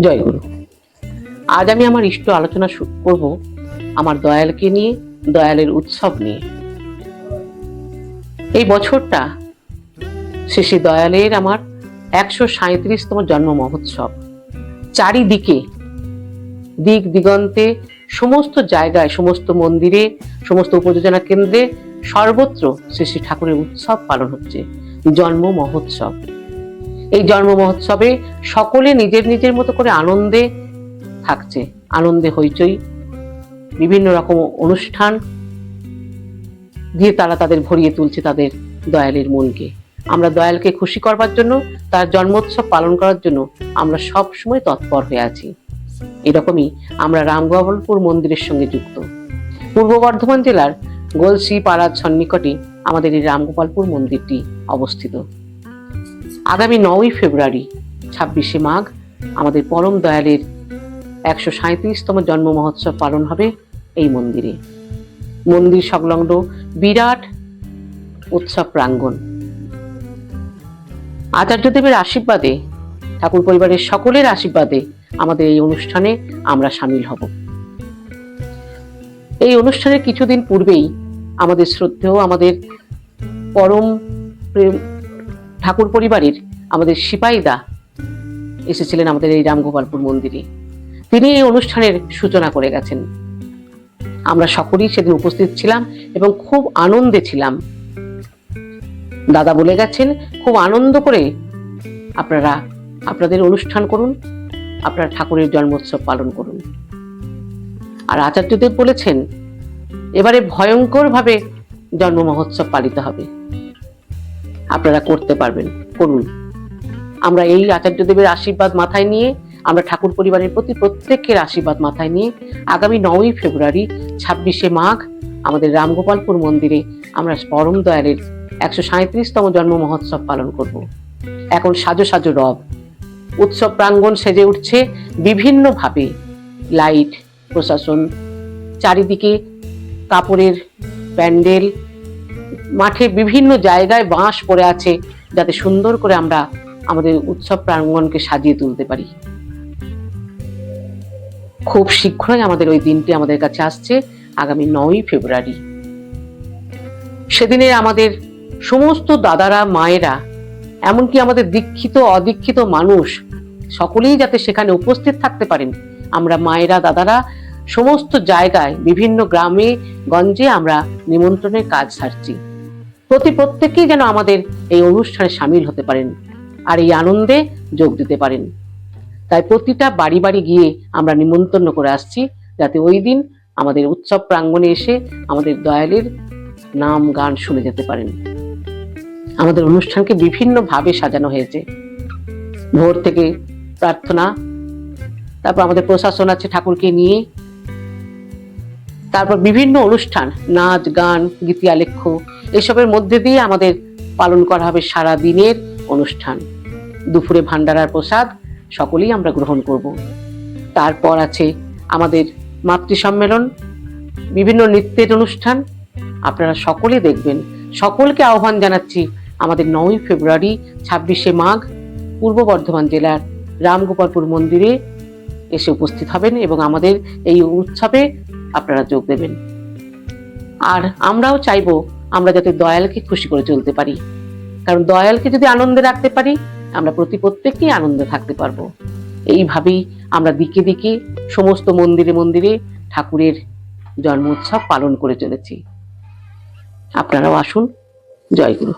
জয়গুরু আজ আমি আমার ইষ্ট আলোচনা করব আমার দয়ালকে নিয়ে, দয়ালের উৎসব নিয়ে। এই বছরটা শেষে দয়ালের আমার একশো সাঁত্রিশতম জন্ম মহোৎসব। চারিদিকে দিক দিগন্তে সমস্ত জায়গায়, সমস্ত মন্দিরে, সমস্ত উপযোজনা কেন্দ্রে সর্বত্র শ্রী শ্রী ঠাকুরের উৎসব পালন হচ্ছে। জন্ম মহোৎসব। এই জন্ম মহোৎসবে সকলে নিজের নিজের মতো করে আনন্দে থাকছে, আনন্দে হইচই। বিভিন্ন রকম অনুষ্ঠান দিয়ে তারা তাদের ভরিয়ে তুলছে তাদের দয়ালের মনকে। আমরা দয়ালকে খুশি করবার জন্য, তার জন্মোৎসব পালন করার জন্য আমরা সব সময় তৎপর হয়ে আছি। এরকমই আমরা রামগোপালপুর মন্দিরের সঙ্গে যুক্ত। পূর্ব বর্ধমান জেলার গোলসি পাড়ার সন্নিকটে আমাদের এই রামগোপালপুর মন্দিরটি অবস্থিত। আগামী নয়ই ফেব্রুয়ারি, ছাব্বিশে মাঘ, আমাদের পরম দয়ালের একশো সাঁত্রিশতম জন্ম মহোৎসব পালন হবে এই মন্দিরে। মন্দির সংলগ্ন বিরাট উৎসব প্রাঙ্গণ। আচার্যদেবের আশীর্বাদে, ঠাকুর পরিবারের সকলের আশীর্বাদে আমাদের এই অনুষ্ঠানে আমরা সামিল হব। এই অনুষ্ঠানের কিছুদিন পূর্বেই আমাদের শ্রদ্ধেয়, আমাদের পরম প্রেম ঠাকুর পরিবারের আমাদের সিপাইদা এসেছিলেন আমাদের এই রামগোপালপুর মন্দিরে। তিনি এই অনুষ্ঠানের সূচনা করে গেছেন। আমরা সকলেই সেদিন উপস্থিত ছিলাম এবং খুব আনন্দে ছিলাম। দাদা বলে গেছেন, খুব আনন্দ করে আপনারা, আপনাদের অনুষ্ঠান করুন, আপনারা ঠাকুরের জন্মোৎসব পালন করুন। আর আচার্যদেব বলেছেন, এবারে ভয়ঙ্করভাবে জন্ম মহোৎসব পালিত হবে। আপনারা করতে পারবেন। করুন। আমরা এই আচার্যদেবের আশীর্বাদ মাথায় নিয়ে, আমরা ঠাকুর পরিবারের প্রতি প্রত্যেকের আশীর্বাদ মাথায় নিয়ে আগামী নয়ই ফেব্রুয়ারি, ছাব্বিশে মাঘ, আমাদের রামগোপালপুর মন্দিরে আমরা পরম দয়ালের একশো সাঁত্রিশতম জন্ম মহোৎসব পালন করব। এখন সাজো সাজো রব। উৎসব প্রাঙ্গণ সেজে উঠছে বিভিন্নভাবে। লাইট, প্রশাসন, চারিদিকে কাপড়ের প্যান্ডেল মাঠে বিভিন্ন জায়গায় বাঁশ পড়ে আছে যাতে সুন্দর করে আমরা আমাদের উৎসব প্রাঙ্গণকে সাজিয়ে তুলতে পারি। খুব শীঘ্রই আমাদের ওই দিনটি আমাদের কাছে আসছে, আগামী নয়ই ফেব্রুয়ারি। সেদিনে আমাদের সমস্ত দাদারা, মায়েরা, এমনকি আমাদের দীক্ষিত, অদীক্ষিত মানুষ, সকলেই যাতে সেখানে উপস্থিত থাকতে পারেন। আমরা মায়েরা, দাদারা সমস্ত জায়গায়, বিভিন্ন গ্রামে, গঞ্জে আমরা নিমন্ত্রণের কাজ সারছি। প্রতি প্রত্যেকেই যেন আমাদের এই অনুষ্ঠানে সামিল হতে পারেন আর এই আনন্দে যোগ দিতে পারেন। তাই প্রতিটা বাড়ি বাড়ি গিয়ে আমরা নিমন্ত্রণ করে আসছি যাতে ওই দিন আমাদের উৎসব প্রাঙ্গণে এসে আমাদের দয়ালের নাম গান শুনে যেতে পারেন। আমাদের অনুষ্ঠানকে বিভিন্নভাবে সাজানো হয়েছে। ভোর থেকে প্রার্থনা, তারপর আমাদের প্রশাসন আছে ঠাকুরকে নিয়ে। তারপর বিভিন্ন অনুষ্ঠান, নাচ, গান, গীতি, আলেখ্য এসবের মধ্যে দিয়ে আমাদের পালন করা হবে সারা দিনের অনুষ্ঠান। দুপুরে ভান্ডারার প্রসাদ সকলেই আমরা গ্রহণ করব। তারপর আছে আমাদের মাতৃ সম্মেলন বিভিন্ন নৃত্যের অনুষ্ঠান। আপনারা সকলে দেখবেন। সকলকে আহ্বান জানাচ্ছি আমাদের নয়ই ফেব্রুয়ারি, ছাব্বিশে মাঘ, পূর্ব বর্ধমান জেলার রামগোপালপুর মন্দিরে এসে উপস্থিত হবেন এবং আমাদের এই উৎসবে আপনারা যোগ দেবেন। আর আমরাও চাইব আমরা যাতে দয়ালকে খুশি করে চলতে পারি। কারণ দয়ালকে যদি আনন্দে রাখতে পারি, আমরা প্রতি প্রত্যেককেই আনন্দে থাকতে পারব। এইভাবেই আমরা দিকে দিকে সমস্ত মন্দিরে মন্দিরে ঠাকুরের জন্ম উৎসব পালন করে চলেছি। আপনারাও আসুন। জয়গুরু